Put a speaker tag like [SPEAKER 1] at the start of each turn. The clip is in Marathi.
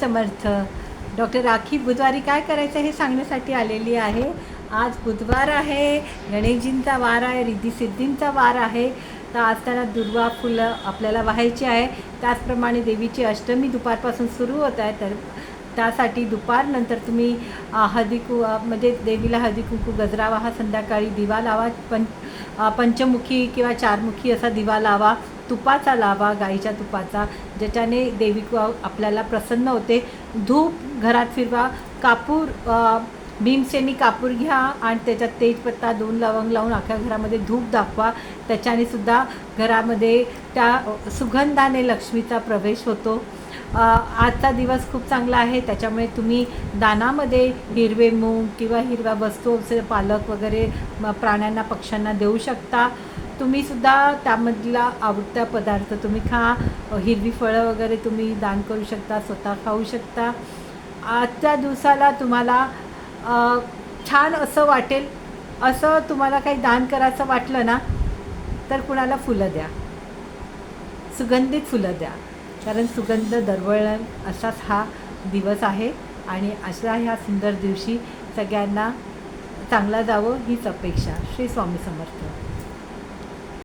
[SPEAKER 1] समर्थ. डॉक्टर राखी बुधवारी काय करायचं हे सांगण्यासाठी आलेली आहे? आज बुधवार आहे. गणेशजींचा वार आहे रिद्धिसिद्धींचा वार आहे. तर आज त्यांना दुर्वा फुलं आपल्याला व्हायची आहे. त्याचप्रमाणे देवीची अष्टमी दुपारपासून सुरू होत आहे. तर त्यासाठी दुपारनंतर तुम्ही अ, हळदी कु म्हणजे देवीला हळदी कुंकू हा संध्याकाळी दिवा लावा पं पंचमुखी किंवा चारमुखी असा दिवा लावा. तुपाचा लावा गाईच्या तुपाचा ज्याच्याने देवी आपल्याला प्रसन्न होते. धूप घरात फिरवा कापूर भीमसेनी कापूर घ्या आणि त्याच्यात तेजपत्ता दोन लवंग लावून अख्ख्या घरामध्ये धूप दाखवा. त्याच्याने सुद्धा घरामध्ये त्या सुगंधाने लक्ष्मीचा प्रवेश होतो. आजचा दिवस खूप चांगला आहे. त्याच्यामुळे तुम्ही दानामध्ये हिरवे मूग किंवा हिरव्या वस्तू पालक वगैरे प्राण्यांना पक्ष्यांना देऊ शकता. तुम्ही सुद्धा त्यामधला आवडता पदार्थ तुम्ही खा. हिरवी फळं वगैरे तुम्ही दान करू शकता स्वतः खाऊ शकता. आजच्या दिवसाला तुम्हाला छान असं वाटेल असं तुम्हाला काही दान करायचं वाटलं ना तर कुणाला फुलं द्या. सुगंधित फुलं द्या. कारण सुगंध दरवळण असाच हा दिवस आहे आणि अशा ह्या सुंदर दिवशी सगळ्यांना चांगला जावं हीच अपेक्षा. श्री स्वामी समर्थ.